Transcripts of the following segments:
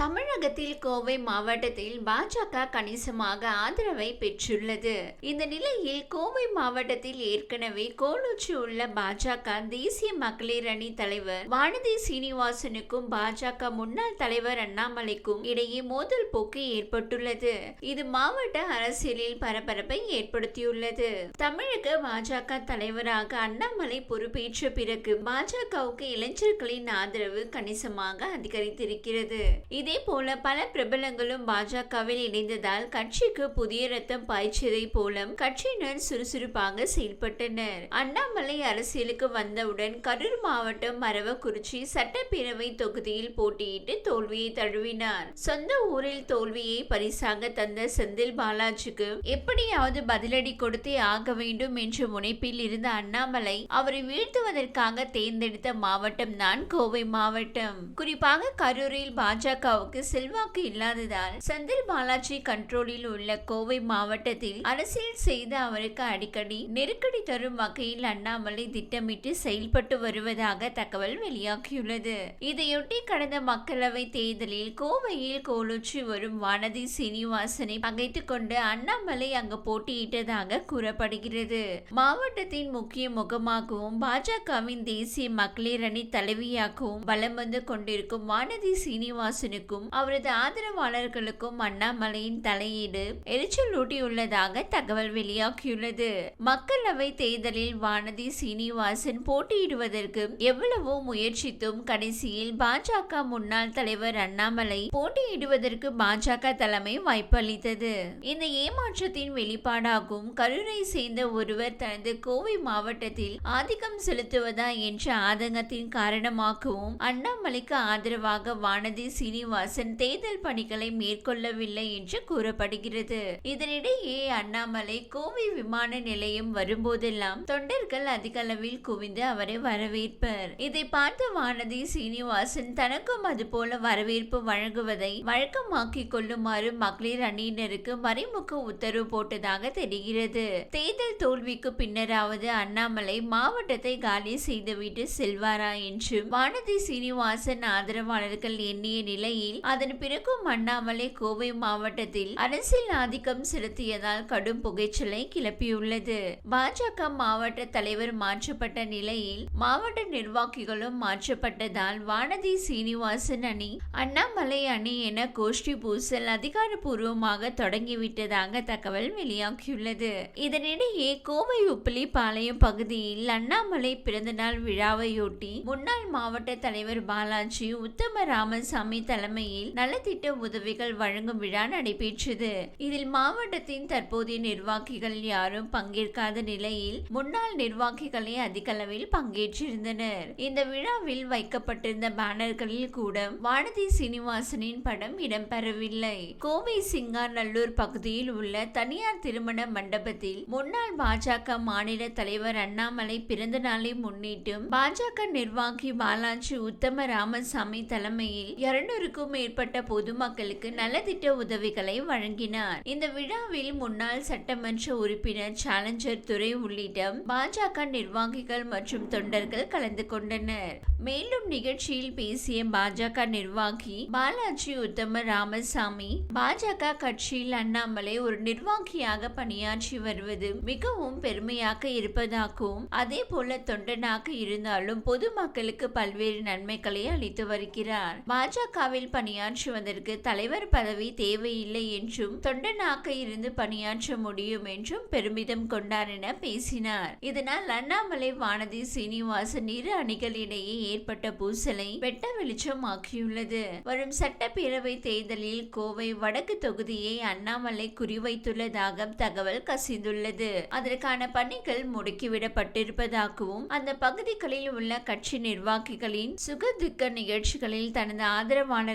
தமிழகத்தில் கோவை மாவட்டத்தில் பாஜக கணிசமாக ஆதரவை பெற்றுள்ளது. இந்த நிலையில் கோவை மாவட்டத்தில் ஏற்கனவே கோலூச்சி உள்ள பாஜக தேசிய மகளிர் அணி தலைவர் வானதி சீனிவாசனுக்கும் பாஜக முன்னாள் தலைவர் அண்ணாமலைக்கும் இடையே மோதல் போக்கு ஏற்பட்டுள்ளது. இது மாவட்ட அரசியலில் பரபரப்பை ஏற்படுத்தியுள்ளது. தமிழக பாஜக தலைவராக அண்ணாமலை பொறுப்பேற்ற பிறகு பாஜகவுக்கு இளைஞர்களின் ஆதரவு கணிசமாக அதிகரித்திருக்கிறது. இதே போல பல பிரபலங்களும் பாஜகவில் இணைந்ததால் கட்சிக்கு புதிய ரத்தம் பாய்ச்சதை போல கட்சியினர் சுறுசுறுப்பாக செயல்பட்டனர். அண்ணாமலை அரசியலுக்கு வந்தவுடன் கரூர் மாவட்டம் மரவக்குறிச்சி சட்டப்பேரவை தொகுதியில் போட்டியிட்டு தோல்வியை தழுவினார். சொந்த ஊரில் தோல்வியை பரிசாக தந்த செந்தில் பாலாஜிக்கு எப்படியாவது பதிலடி கொடுத்தே ஆக வேண்டும் என்ற முனைப்பில் இருந்த அண்ணாமலை அவரை வீழ்த்துவதற்காக தேர்ந்தெடுத்த மாவட்டம் தான் கோவை மாவட்டம். குறிப்பாக கரூரில் பாஜக பாஜகவுக்கு செல்வாக்கு இல்லாததால் செந்தில் பாலாஜி கண்ட்ரோலில் உள்ள கோவை மாவட்டத்தில் அரசியல் செய்த அவருக்கு அடிக்கடி நெருக்கடி தரும் வகையில் அண்ணாமலை திட்டமிட்டு செயல்பட்டு வருவதாக தகவல் வெளியாகியுள்ளது. இதையொட்டி கடந்த மக்களவை தேர்தலில் கோவையில் கோலூற்றி வரும் வானதி சீனிவாசனை பகைத்துக் கொண்டு அண்ணாமலை அங்கு போட்டியிட்டதாக கூறப்படுகிறது. மாவட்டத்தின் முக்கிய முகமாகவும் பாஜகவின் தேசிய மகளிர் அணி தலைவியாகவும் வலம் வந்து கொண்டிருக்கும் வானதி சீனிவாசனுக்கு சீனிவாசனுக்கும் அவரது ஆதரவாளர்களுக்கும் அண்ணாமலையின் தலையீடு எரிச்சலூட்டியுள்ளதாக தகவல் வெளியாகியுள்ளது. மக்களவை தேர்தலில் வானதி சீனிவாசன் போட்டியிடுவதற்கு எவ்வளவோ முயற்சித்தும் கடைசியில் பாஜக முன்னாள் தலைவர் அண்ணாமலை போட்டியிடுவதற்கு பாஜக தலைமை வாய்ப்பளித்தது. இந்த ஏமாற்றத்தின் வெளிப்பாடாகும். கரூரை சேர்ந்த ஒருவர் தனது கோவை மாவட்டத்தில் ஆதிக்கம் செலுத்துவதா என்ற ஆதங்கத்தின் காரணமாகவும் அண்ணாமலைக்கு ஆதரவாக வானதி சீனிவாசன் தேர்தல் பணிகளை மேற்கொள்ளவில்லை என்று கூறப்படுகிறது. இதனிடையே அண்ணாமலை கோவை விமான நிலையம் வரும்போதெல்லாம் தொண்டர்கள் அதிக அளவில் குவிந்து அவரை வரவேற்பர். இதை பார்த்த வானதி சீனிவாசன் தனக்கும் அதுபோல வரவேற்பு வழங்குவதை வழக்கமாக்கிக் கொள்ளுமாறு மகளிர் அணியினருக்கு மறைமுக உத்தரவு போட்டதாக தெரிகிறது. தேர்தல் தோல்விக்கு பின்னராவது அண்ணாமலை மாவட்டத்தை காலி செய்துவிட்டு செல்வாரா என்று வானதி சீனிவாசன் ஆதரவாளர்கள் எண்ணிய நிலையில் நிலையில் அதன் பிறகும் அண்ணாமலை கோவை மாவட்டத்தில் அரசியல் ஆதிக்கம் செலுத்தியதால் கடும் புகைச்சலை கிளப்பியுள்ளது. பாஜக மாவட்ட தலைவர் மாற்றப்பட்ட நிலையில் மாவட்ட நிர்வாகிகளும் மாற்றப்பட்டதால் வானதி சீனிவாசன் அணி அண்ணாமலை அணி என கோஷ்டி பூசல் அதிகாரப்பூர்வமாக தொடங்கிவிட்டதாக தகவல் வெளியாகியுள்ளது. இதனிடையே கோவை உப்பிலி பாளையம் பகுதியில் அண்ணாமலை பிறந்தநாள் விழாவையொட்டி முன்னாள் மாவட்ட தலைவர் பாலாஜி உத்தம ராமசாமி தலைமை தலைமையில் நலத்திட்ட உதவிகள் வழங்கும் விழா நடைபெற்றது. இதில் மாவட்டத்தின் தற்போதைய நிர்வாகிகள் யாரும் பங்கேற்காத நிலையில் முன்னாள் நிர்வாகிகளே அதிகளவில் பங்கேற்றிருந்தனர். இந்த விழாவில் வைக்கப்பட்டிருந்த பேனர்களில் கூட வானதி சீனிவாசனின் படம் இடம்பெறவில்லை. கோவை சிங்காநல்லூர் பகுதியில் உள்ள தனியார் திருமண மண்டபத்தில் முன்னாள் பாஜக மாநில தலைவர் அண்ணாமலை பிறந்த நாளை முன்னிட்டும் பாஜக நிர்வாகி பாலாஜி உத்தம ராமசாமி தலைமையில் இருநூறுக்கும் மேற்பட்ட பொதுமக்களுக்கு நலத்திட்ட உதவிகளை வழங்கினார். இந்த விழாவில் முன்னாள் சட்டமன்ற உறுப்பினர் சேலஞ்சர் துறை உள்ளிட்ட பாஜக நிர்வாகிகள் மற்றும் தொண்டர்கள் கலந்து கொண்டனர். மேலும் நிகழ்ச்சியில் பேசிய பாஜக நிர்வாகி பாலாஜி உத்தம ராமசாமி பாஜக கட்சியில் அண்ணாமலை ஒரு நிர்வாகியாக பணியாற்றி வருவது மிகவும் பெருமையாக இருப்பதாகவும் அதே போல தொண்டனாக இருந்தாலும் பொதுமக்களுக்கு பல்வேறு நன்மைகளை அளித்து வருகிறார். பாஜகவில் பணியாற்றுவதற்கு தலைவர் பதவி தேவையில்லை என்றும் தொண்டனாக இருந்து பணியாற்ற முடியும் என்றும் பெருமிதம் கொண்டார் என பேசினார். இதனால் அண்ணாமலை வானதி சீனிவாசன் இரு அணிகளிடையே ஏற்பட்ட பூசலை வெட்ட வெளிச்சமாக்கியுள்ளது. வரும் சட்டப்பேரவை தேர்தலில் கோவை வடக்கு தொகுதியை அண்ணாமலை குறிவைத்துள்ளதாக தகவல் கசிந்துள்ளது. அதற்கான பணிகள் முடுக்கிவிடப்பட்டிருப்பதாகவும் அந்த பகுதிகளில் உள்ள கட்சி நிர்வாகிகளின் சுகதுக்க நிகழ்ச்சிகளில் தனது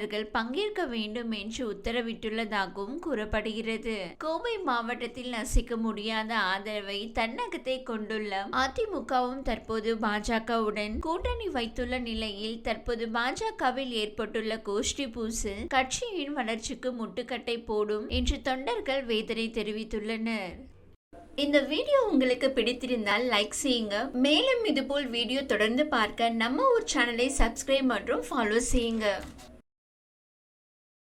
உறுப்பினர்கள் பங்கேற்க வேண்டும் என்று உத்தரவிட்டுள்ளதாகவும் கூறப்படுகிறது. கோவை மாவட்டத்தில் நசிக்க முடியாத ஆதரவை தன்னகத்தை கொண்டுள்ள அதிமுகவும் தற்போது பாஜகவுடன் கூட்டணி வைத்துள்ள நிலையில் தற்போது பாஜகவில் ஏற்பட்டுள்ள கோஷ்டி பூசு கட்சியின் வளர்ச்சிக்கு முட்டுக்கட்டை போடும் என்று தொண்டர்கள் வேதனை தெரிவித்துள்ளனர். இந்த வீடியோ உங்களுக்கு பிடித்திருந்தால் லைக் செய்யுங்க. மேலும் இதுபோல் வீடியோ தொடர்ந்து பார்க்க நம்ம ஒரு சேனலை சப்ஸ்கிரைப் மற்றும் ஃபாலோ செய்யுங்க.